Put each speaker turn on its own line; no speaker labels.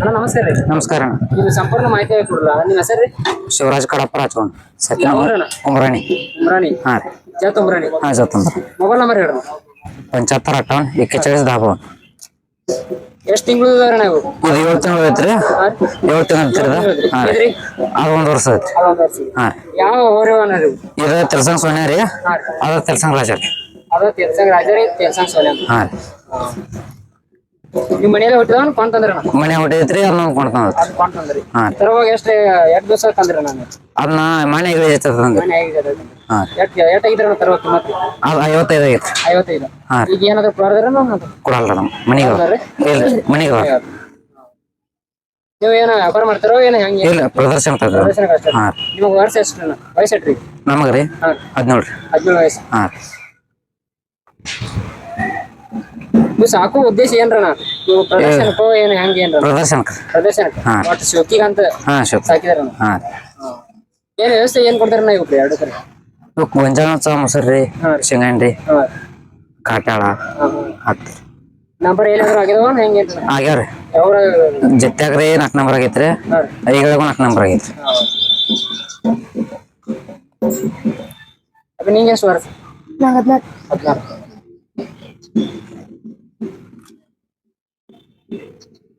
ಅಣ್ಣ ನಮಸ್ಕಾರ ರೀ.
ನಮಸ್ಕಾರ ಅಣ್ಣ.
ಸಂಪೂರ್ಣ ಮಾಹಿತಿ ಕೊಡಲ್ಲ? ನಿಮ್ಮ ಹೆಸರು ರೀ?
ಶಿವರಾಜ್ ಕಡಪ್ಪ ಹಚ್ಕೊಂಡು ಸತ್ಯ
ಯಾವ್ರಣ್ಣ?
ಉಮ್ರಾಣಿ.
ಉಮ್ರಾಣಿ?
ಹಾ ರೀ.
ಜಾತ ಉಮ್ರಾಣಿ?
ಹಾ ಜತಂದ್ರ
ಮೊಬೈಲ್ ನಂಬರ್ ಹೇಳ್ರಿ.
ಪಂಚಾತ್ತರ ಅಟ್ಟವನ್ ಎಕ್ಕೆಚಾಳಿಸ್ ದಾಬ
ಎಷ್ಟು ತಿಂಗಳು ಅಣ್ಣ ಇವು?
ಇದು ಏಳು ತಿಂಗಳು ಐತ್ರಿ. ಏಳು ತಿಂಗಳು ಐತ್ರಿ ಹಾಂ ರೀ. ಅದು ಒಂದು ವರ್ಷ
ವರ್ಷ.
ಹಾ
ಯಾವ ಊರು ಅಣ್ಣ ನೀವು
ಇದು ತೆಲ್ಸಂಗ್ ಸೋನ್ಯ ರೀ.
ಹಾಂ ರೀ.
ಅದ ತೆಲ್ಸಂಗ್ ರಾಜ ರೀ.
ಅದ ತೆಲ್ಸಂಗ್ ರಾಜರಿ ತೆಲ್ಸಂಗ್ ಸೋಲೆ ಅಂತ
ಹಾ ರೀ.
ನಿಮ್ಮ ಮನೆಯಲ್ಲೇ ಅಣ್ಣ?
ಮನೆ ಹೊಟ್ಟೈತ್ರಿ ಅದನ್ನ ಕೊಂಡ್ಕೊಂಡ್
ಅದು ಕೊಂಡ್ ತಂದ್ರಿ.
ಹಾ.
ತರುವಾಗ ಎಷ್ಟು ಎರಡು ದಿವಸ ತಂದ್ರಿ ನಾನು
ಅದನ್ನ ಮನೆ ಐತದಂಗ
ಮನೆ ಹೇಗಿದೆ
ಹಾ. ರೀ
ಎಷ್ಟು ಎಷ್ಟು ಆಗಿದ್ರಿ ಅಣ್ಣ ಕಿಮ್ಮತ್ತು
ಅದು ಐವತ್ತೈದು ಐತ್ರಿ
ಐವತ್ತೈದು.
ಹಾ.
ಈಗ ಏನಾದ್ರು ಕೊಡೋದ್ರ
ಕೊಡಲ್ಲ ನಮ್ಮ ಮನೆಗೆ
ನೀವು ಏನೋ ವ್ಯಾಪಾರ ಮಾಡ್ತಾರೋ ಏನೋ ಹೆಂಗೆ?
ಇಲ್ಲ ಪ್ರದರ್ಶನ ತಗೋ
ಪ್ರದರ್ಶನ
ಹಾ. ರೀ
ನಿಮಗೆ ವರ್ಷ ಎಷ್ಟು ವಯಸ್ಸು ಎಷ್ಟ್ರಿ
ನಮಗ ರೀ?
ಹಾಂ.
ಹದಿನೇಳು
ವಯಸ್ಸು.
ಹಾ. ರೀ
ನೀವು ಸಾಕು ಉದ್ದೇಶ ಏನ್ರಣ್ಣ ನೀವು ಪ್ರದರ್ಶನಕ್ಕೋ ಏನು ಹೆಂಗ ಏನ್ರ?
ಪ್ರದರ್ಶನಕ್ಕೆ.
ಪ್ರದರ್ಶನಕ್ಕೆ?
ಹಾ.
ಒಟ್ಟು ಶೋಕಿಗಂತ
ಹಾ ಶೋಕ್.
ಏನ್
ಹಾ.
ಏನು ವ್ಯವಸ್ಥೆ ಏನ್ ಕೊಡ್ತಾರಣ್ಣ ಇವ್ರಿ ಎರಡು ಕಡೆ?
ಇವಕ್ಕೆ ಗೊಂಜಾಳ ಚಾ ಮೊಸರು
ಹಾ ರೀ.
ಶೇಂಗಾಂಡಿ
ಹಾಂ.
ಕಾಟಾಳ
ಹಾಂ. ನಂಬರ್ ಏನಾದ್ರು ಆಗಿದಾವ ಹೆಂಗೆ ಅಂತ
ಆಗ್ಯಾವ್ರಿ
ಯಾವ
ಜತ್ಯಾಗ್ರಿ ನಾಲ್ಕು ನಂಬರ್ ಆಗೈತ್ರಿ.
ಹಾಂ ರೀ.
ಐಗಳಿಗೂ ನಾಲ್ಕು ನಂಬರ್ ಆಗೈತ್ರಿ.
ಅದು ನಿಂಗೆ ಎಷ್ಟು ವರ್ಷ?
ನಂಗೆ ಹದಿನಾಲ್ಕು.
ಹದಿನಾರು え?